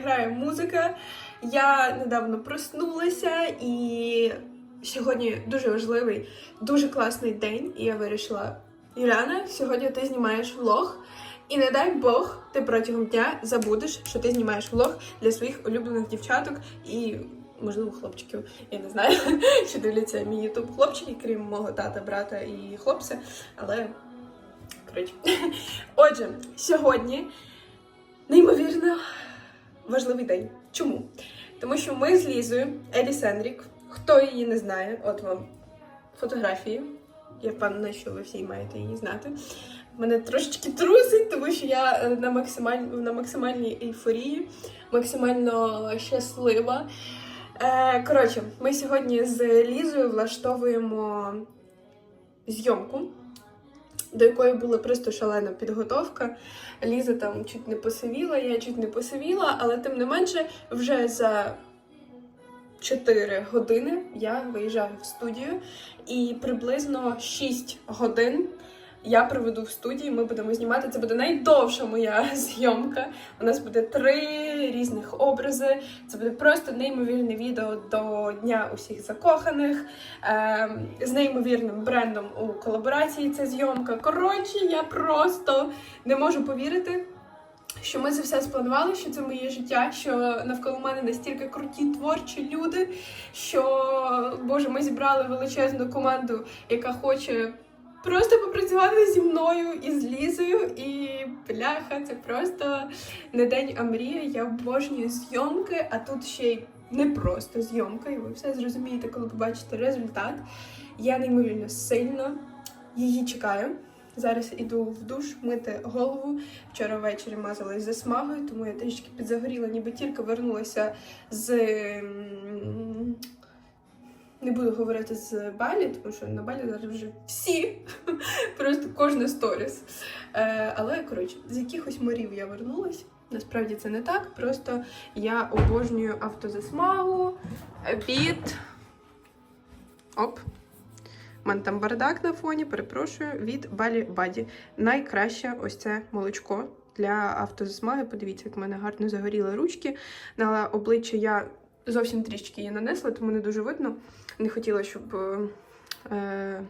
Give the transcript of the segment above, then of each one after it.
грає музика. Я недавно проснулася і сьогодні дуже важливий, дуже класний день. І я вирішила, Юляна, сьогодні ти знімаєш влог. І не дай Бог, ти протягом дня забудеш, що ти знімаєш влог для своїх улюблених дівчаток і, можливо, хлопчиків. Я не знаю, чи дивляться мій ютуб хлопчики, крім мого тата, брата і хлопця. Але коротше. Отже, сьогодні неймовірно важливий день. Чому? Тому що ми з Лізою, Елі Сенрік, хто її не знає, от вам фотографії. Я впевнена, що ви всі маєте її знати. Мене трошечки трусить, тому що я е, на, максималь... на максимальній ейфорії, максимально щаслива. Е, коротше, ми сьогодні з Лізою влаштовуємо зйомку, до якої була просто шалена підготовка. Ліза там чуть не посивіла, я чуть не посивіла, але тим не менше, вже за 4 години я виїжджаю в студію, і приблизно 6 годин я проведу в студії. Ми будемо знімати. Це буде найдовша моя зйомка. У нас буде три різних образи. Це буде просто неймовірне відео до Дня усіх закоханих ем, з неймовірним брендом у колаборації. Ця зйомка. Коротше, я просто не можу повірити. Що ми це все спланували, що це моє життя, що навколо мене настільки круті творчі люди, що Боже, ми зібрали величезну команду, яка хоче просто попрацювати зі мною і з Лізою. І бляха, це просто не день, а мрія. Я обожнюю зйомки, а тут ще й не просто зйомка, і ви все зрозумієте, коли побачите результат. Я неймовірно сильно її чекаю. Зараз іду в душ мити голову. Вчора ввечері мазалась засмагою, тому я трішки підзагоріла, ніби тільки вернулася з. Не буду говорити з Балі, тому що на Балі зараз вже всі, просто кожна сторіс. Е, але коротше, з якихось морів я вернулась. Насправді це не так. Просто я обожнюю автозасмагу від. Оп. У мене там бардак на фоні, перепрошую, від Балі Баді. Найкраще ось це молочко для автозасмаги. Подивіться, як в мене гарно загоріли ручки. На обличчя я зовсім трішки її нанесла, тому не дуже видно. Не хотіла, щоб. е,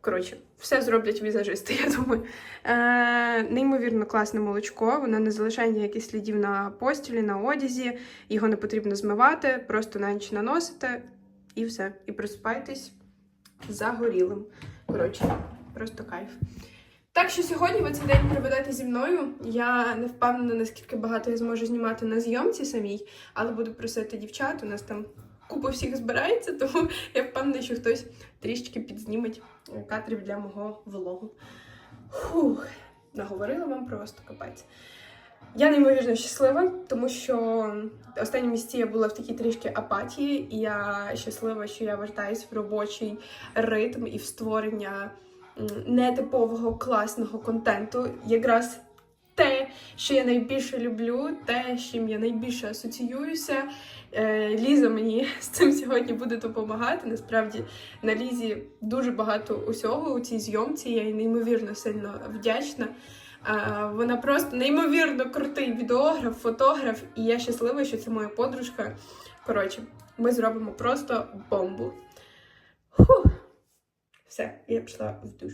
коротше, все зроблять візажисти, я думаю. Е, неймовірно класне молочко. Воно не залишає ніяких слідів на постілі, на одязі. Його не потрібно змивати, просто на ніч наносите і все. І просипайтесь загорілим. Коротше, просто кайф. Так що сьогодні ви цей день проведете зі мною. Я не впевнена, наскільки багато я зможу знімати на зйомці самій, але буду просити дівчат. У нас там купа всіх збирається, тому я впевнена, що хтось трішечки підзніметь кадрів для мого влогу. Фух, наговорила вам просто капець. Я неймовірно щаслива, тому що останні місяці я була в такій трішки апатії, і я щаслива, що я вертаюсь в робочий ритм і в створення нетипового класного контенту. Якраз те, що я найбільше люблю, те, з чим я найбільше асоціююся. Е, Ліза мені з цим сьогодні буде допомагати. Насправді на Лізі дуже багато усього у цій зйомці. Я їй неймовірно сильно вдячна. Вона просто неймовірно крутий відеограф, фотограф, і я щаслива, що це моя подружка. Коротше, ми зробимо просто бомбу. Фух. Все, я пішла в душ.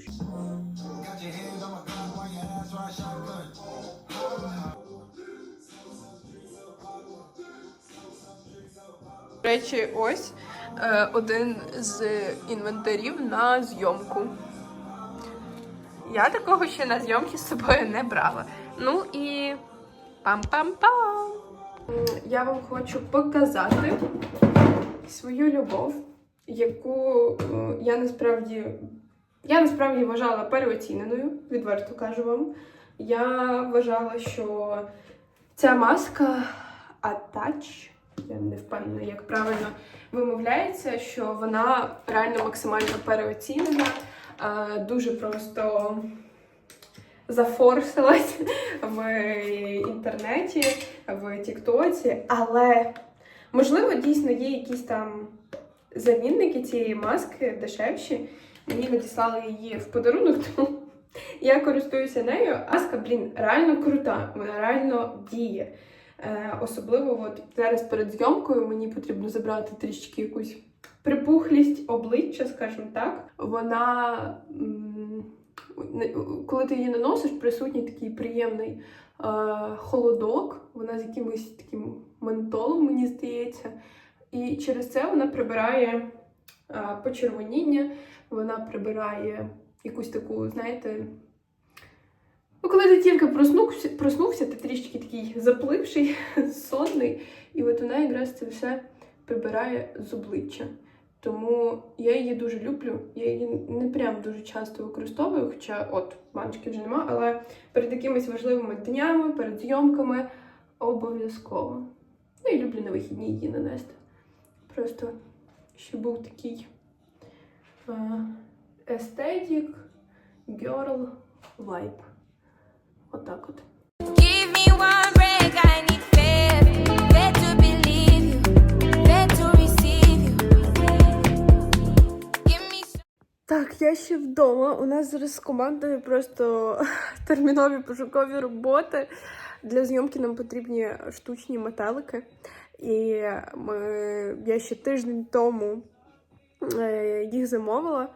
До речі, ось е, один з інвентарів на зйомку. Я такого ще на зйомки з собою не брала. Ну і пам-пам-пам! Я вам хочу показати свою любов, яку е, я насправді я насправді вважала переоціненою, відверто кажу вам. Я вважала, що ця маска Attach, я не впевнена, як правильно вимовляється, що вона реально максимально переоцінена, е, дуже просто зафорсилась в інтернеті, в Тіктоці, але можливо дійсно є якісь там замінники цієї маски дешевші. Мені надіслали її в подарунок, тому я користуюся нею. Маска, блін, реально крута, вона реально діє. Е, особливо от зараз перед зйомкою мені потрібно забрати трішки якусь припухлість обличчя, скажімо так. Вона, коли ти її наносиш, присутній такий приємний е, холодок. Вона з якимось таким ментолом, мені здається. І через це вона прибирає е, почервоніння, вона прибирає якусь таку, знаєте. Ну, коли ти тільки проснувся, проснувся, ти трішки такий запливший, сонний, і от вона якраз це все прибирає з обличчя. Тому я її дуже люблю. Я її не прям дуже часто використовую, хоча от баночки вже нема, але перед якимись важливими днями, перед зйомками обов'язково. Ну і люблю на вихідні її нанести. Просто щоб був такий естетик, girl vibe. Отак от. Give me one break, I need faith. Faith to believe you, faith to receive you. Give me some. Так, я ще вдома. У нас зараз з командою просто термінові пошукові роботи. Для зйомки нам потрібні штучні метелики. І ми, я ще тиждень тому е, їх замовила.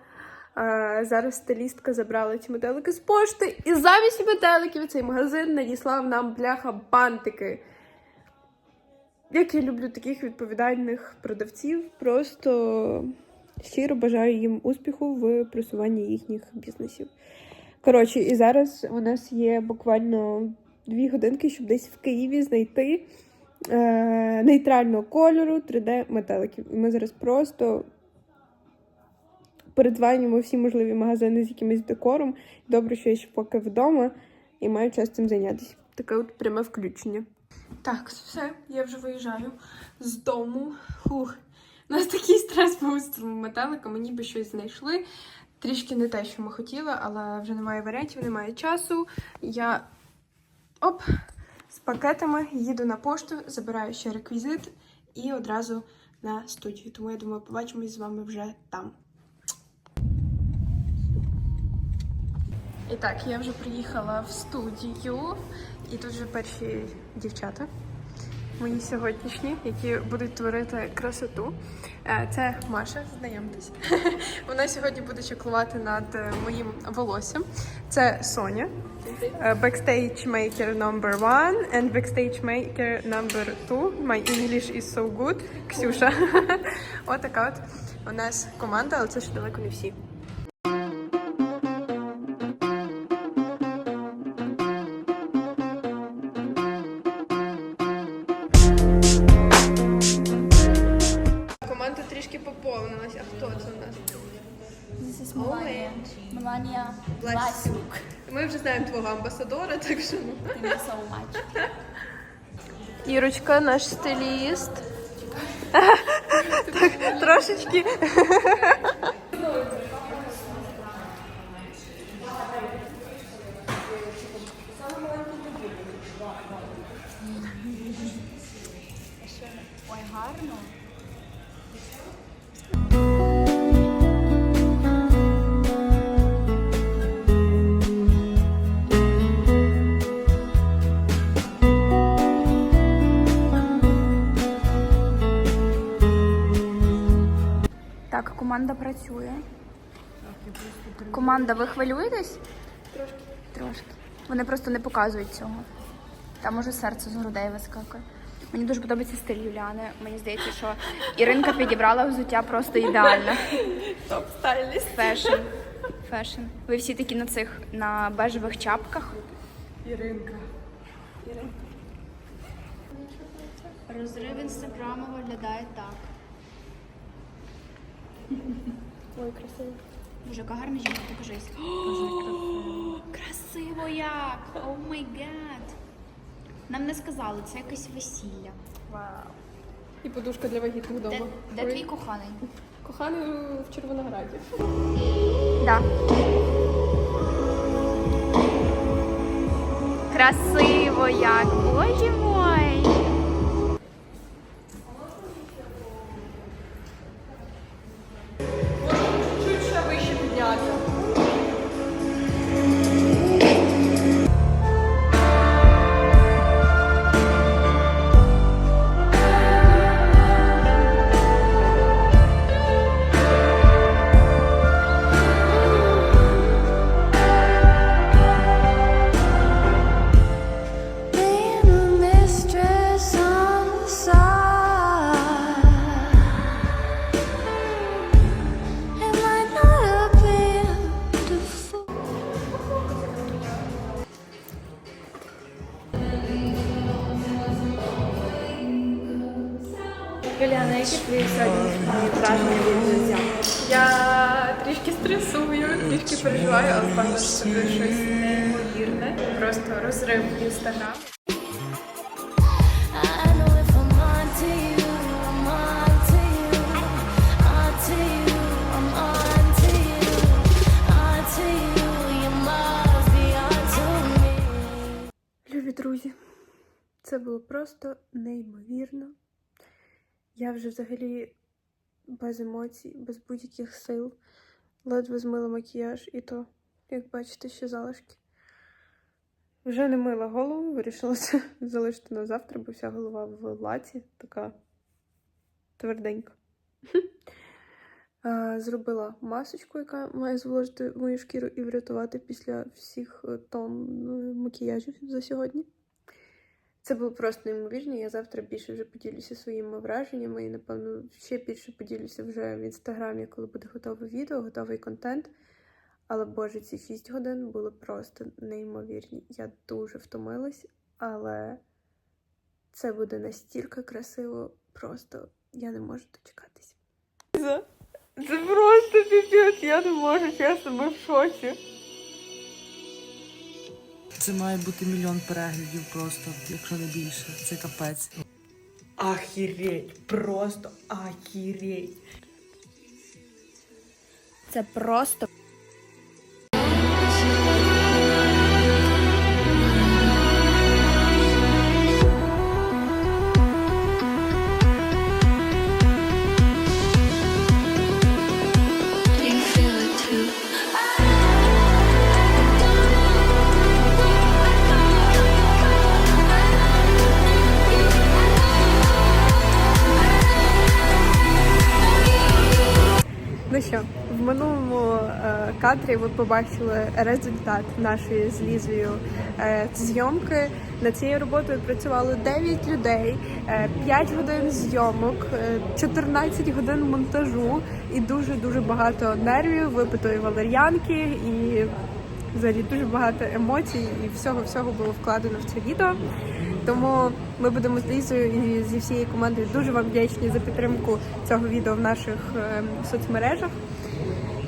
Зараз стилістка забрала ці метелики з пошти, і замість метеликів цей магазин надіслав нам бляха бантики. Як я люблю таких відповідальних продавців, просто щиро бажаю їм успіху в просуванні їхніх бізнесів. Коротше, і зараз у нас є буквально дві годинки, щоб десь в Києві знайти е, нейтрального кольору 3D-метеликів. І ми зараз просто передзванюємо всі можливі магазини з якимось декором. Добре, що я ще поки вдома і маю час цим зайнятися. Таке от пряме включення. Так, все, я вже виїжджаю з дому. Фух. У нас такий стрес був з цими метеликами, ніби щось знайшли. Трішки не те, що ми хотіли, але вже немає варіантів, немає часу. Я оп, з пакетами їду на пошту, забираю ще реквізит і одразу на студію. Тому я думаю, побачимось з вами вже там. І так, я вже приїхала в студію, і тут вже перші дівчата, мої сьогоднішні, які будуть творити красоту. Е, Це Маша, знайомтесь. Вона сьогодні буде чеклувати над е, моїм волоссям. Це Соня, е, backstage maker number one and backstage maker number two. My English is so good. Ксюша. Отака от у нас команда, але це ще далеко не всі. Команда трішки. А хто це у нас? This is Melania. Melania Власюк. Ми вже знаємо твого амбасадора, так що. Thank you so much. Ірочка, наш стиліст. так, трошечки. Ой, гарно. Працює. Команда, ви хвилюєтесь? Трошки. Трошки. Вони просто не показують цього. Там уже серце з грудей вискакує. Мені дуже подобається стиль Юліани. Мені здається, що Іринка підібрала взуття просто ідеально. Топ стайліст. Фешн. Фешн. Ви всі такі на цих на бежевих чапках. Іринка. Розрив інстаграму виглядає так. Ой, красиво. Боже, яка гарна жінка, покажись. Красиво як! О май гад! Нам не сказали, це якесь весілля. Вау. І подушка для вагітних Де, вдома. де твій коханий? Коханий в Червонограді. Да. Красиво як, боже мой. Must be on to me. Любі друзі, це було просто неймовірно. Я вже взагалі без емоцій, без будь-яких сил, ледве змила макіяж, і то, як бачите, ще залишки. Вже не мила голову, вирішила це залишити на завтра, бо вся голова в лаці, така тверденька. Зробила масочку, яка має зволожити мою шкіру і врятувати після всіх е, тонн е, макіяжів за сьогодні. Це було просто неймовірно. Я завтра більше вже поділюся своїми враженнями і, напевно, ще більше поділюся вже в інстаграмі, коли буде готове відео, готовий контент. Але боже, ці 6 годин були просто неймовірні. Я дуже втомилась, але це буде настільки красиво, просто я не можу дочекатись. Це, це просто піпець, я не можу, чесно, ми в шоці. Це має бути мільйон переглядів просто, якщо не більше. Це капець. Ахіреть, просто ахіреть. Це просто кадрі ви побачили результат нашої з Лізою е, зйомки. Над цією роботою працювало 9 людей, е, 5 годин зйомок, е, 14 годин монтажу і дуже дуже багато нервів, випитої валер'янки і взагалі дуже багато емоцій і всього всього було вкладено в це відео. Тому ми будемо з Лізою і зі всією командою дуже вам вдячні за підтримку цього відео в наших е, соцмережах.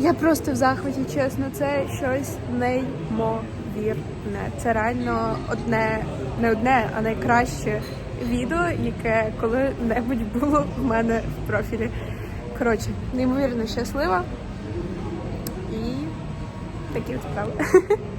Я просто в захваті, чесно, це щось неймовірне. Це реально одне, не одне, а найкраще відео, яке коли-небудь було в мене в профілі. Коротше, неймовірно щаслива і такі от справи.